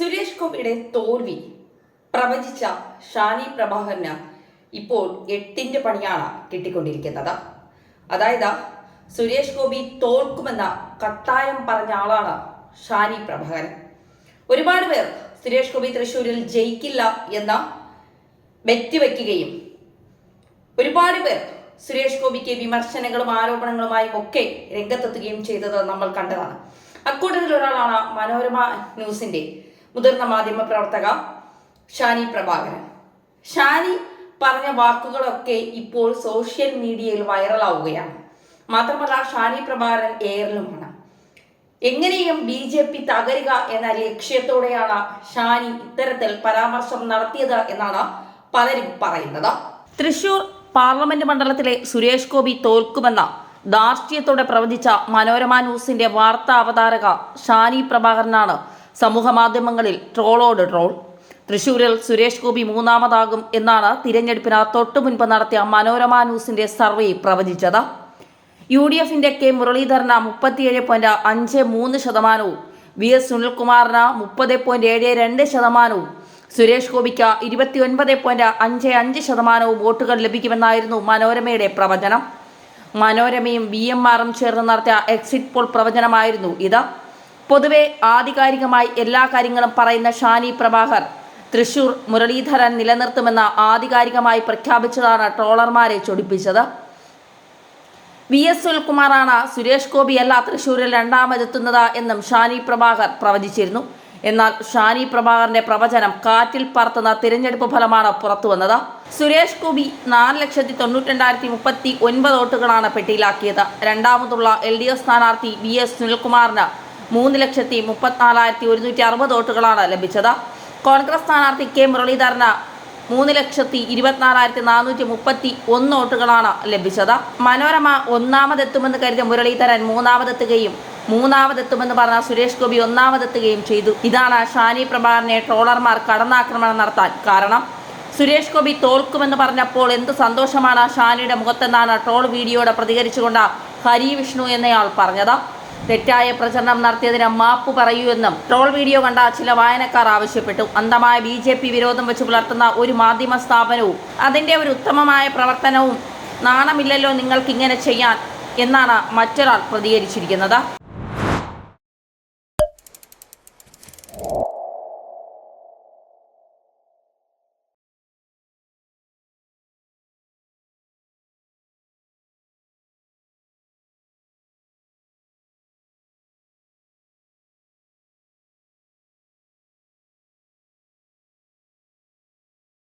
സുരേഷ് ഗോപിയുടെ തോൽവി പ്രവചിച്ച ഷാനി പ്രഭാകരന് ഇപ്പോൾ എട്ടിന്റെ പണിയാണ് കിട്ടിക്കൊണ്ടിരിക്കുന്നത്. അതായത് സുരേഷ് ഗോപി തോൽക്കുമെന്ന കട്ടായം പറഞ്ഞ ആളാണ് ഷാനി പ്രഭാകരൻ. ഒരുപാട് പേർ സുരേഷ് ഗോപി തൃശ്ശൂരിൽ ജയിക്കില്ല എന്ന വ്യക്തിവെക്കുകയും ഒരുപാട് പേർ സുരേഷ് ഗോപിക്ക് വിമർശനങ്ങളും ആരോപണങ്ങളുമായും ഒക്കെ രംഗത്തെത്തുകയും ചെയ്തത് നമ്മൾ കണ്ടതാണ്. അക്കൂട്ടത്തിൽ ഒരാളാണ് മനോരമ ന്യൂസിന്റെ മുതിർന്ന മാധ്യമ പ്രവർത്തക ഷാനി പ്രഭാകരൻ. ഷാനി പറഞ്ഞ വാക്കുകളൊക്കെ ഇപ്പോൾ സോഷ്യൽ മീഡിയയിൽ വൈറലാവുകയാണ്. മാത്രമല്ല ഷാനി പ്രഭാകരൻ എയറിലുമാണ്. എങ്ങനെയും ബി ജെ പി തകരുക എന്ന ലക്ഷ്യത്തോടെയാണ് ഷാനി ഇത്തരത്തിൽ പരാമർശം നടത്തിയത് എന്നാണ് പലരും പറയുന്നത്. തൃശൂർ പാർലമെന്റ് മണ്ഡലത്തിലെ സുരേഷ് ഗോപി തോൽക്കുമെന്ന ധാർഷ്ട്യത്തോടെ പ്രവചിച്ച മനോരമ ന്യൂസിന്റെ വാർത്താ അവതാരക ഷാനി പ്രഭാകരനാണ് സമൂഹ മാധ്യമങ്ങളിൽ ട്രോളോട് ട്രോൾ. തൃശൂരിൽ സുരേഷ് ഗോപി മൂന്നാമതാകും എന്നാണ് തിരഞ്ഞെടുപ്പിന് തൊട്ടു മുൻപ് നടത്തിയ മനോരമ ന്യൂസിന്റെ സർവേ പ്രവചിച്ചത്. യു ഡി എഫിന്റെ കെ മുരളീധരന് മുപ്പത്തിയേഴ് പോയിന്റ് അഞ്ച് മൂന്ന് ശതമാനവും വി എസ് സുനിൽകുമാറിന് മുപ്പത് പോയിന്റ് ഏഴ് രണ്ട് ശതമാനവും സുരേഷ് ഗോപിക്ക് ഇരുപത്തിയൊൻപത് പോയിന്റ് അഞ്ച് അഞ്ച് ശതമാനവും വോട്ടുകൾ ലഭിക്കുമെന്നായിരുന്നു മനോരമയുടെ പ്രവചനം. മനോരമയും ബി എം ആറും ചേർന്ന് നടത്തിയ എക്സിറ്റ് പോൾ പ്രവചനമായിരുന്നു ഇത്. പൊതുവെ ആധികാരികമായി എല്ലാ കാര്യങ്ങളും പറയുന്ന ഷാനി പ്രഭാകർ തൃശൂർ മുരളീധരൻ നിലനിർത്തുമെന്ന് ആധികാരികമായി പ്രഖ്യാപിച്ചതാണ് ട്രോളർമാരെ ചൊടിപ്പിച്ചത്. വി എസ് സുനിൽകുമാറാണ് സുരേഷ് ഗോപിയല്ല തൃശൂരിൽ രണ്ടാമതെത്തുന്നത് എന്നും ഷാനി പ്രഭാകർ പ്രവചിച്ചിരുന്നു. എന്നാൽ ഷാനി പ്രഭാകറിന്റെ പ്രവചനം കാറ്റിൽ പറത്തുന്ന തിരഞ്ഞെടുപ്പ് ഫലമാണ് പുറത്തുവന്നത്. സുരേഷ് ഗോപി നാല് ലക്ഷത്തി തൊണ്ണൂറ്റി രണ്ടായിരത്തി മുപ്പത്തി ഒൻപത് വോട്ടുകളാണ് പെട്ടിയിലാക്കിയത്. രണ്ടാമതുള്ള എൽ ഡി എഫ് സ്ഥാനാർത്ഥി വി എസ് സുനിൽകുമാറിന് മൂന്ന് ലക്ഷത്തി മുപ്പത്തിനാലായിരത്തി ഒരുന്നൂറ്റി അറുപത് വോട്ടുകളാണ് ലഭിച്ചത്. കോൺഗ്രസ് സ്ഥാനാർത്ഥി കെ മുരളീധരന് മൂന്ന് ലക്ഷത്തി ഇരുപത്തിനാലായിരത്തി നാനൂറ്റി മുപ്പത്തി ഒന്ന് വോട്ടുകളാണ് ലഭിച്ചത്. മനോരമ ഒന്നാമതെത്തുമെന്ന് കരുതിയ മുരളീധരൻ മൂന്നാമതെത്തുകയും മൂന്നാമതെത്തുമെന്ന് പറഞ്ഞ സുരേഷ് ഗോപി ഒന്നാമതെത്തുകയും ചെയ്തു. ഇതാണ് ഷാനി പ്രഭാകരനെ ട്രോളർമാർ കടന്നാക്രമണം നടത്താൻ കാരണം. സുരേഷ് ഗോപി തോൽക്കുമെന്ന് പറഞ്ഞപ്പോൾ എന്ത് സന്തോഷമാണ് ഷാനിയുടെ മുഖത്തെന്നാണ് ട്രോൾ വീഡിയോയുടെ പ്രതികരിച്ചുകൊണ്ട് ഹരി വിഷ്ണു എന്നയാൾ പറഞ്ഞത്. തെറ്റായ പ്രചരണം നടത്തിയതിന് മാപ്പ് പറയൂവെന്നും ട്രോൾ വീഡിയോ കണ്ട ചില വായനക്കാർ ആവശ്യപ്പെട്ടു. അന്തമായ ബി ജെ പി വിരോധം വെച്ച് പുലർത്തുന്ന ഒരു മാധ്യമ സ്ഥാപനവും അതിന്റെ ഒരു ഉത്തമമായ പ്രവർത്തനവും നാണമില്ലല്ലോ നിങ്ങൾക്ക് ഇങ്ങനെ ചെയ്യാൻ എന്നാണ് മറ്റൊരാൾ പ്രതികരിച്ചിരിക്കുന്നത്.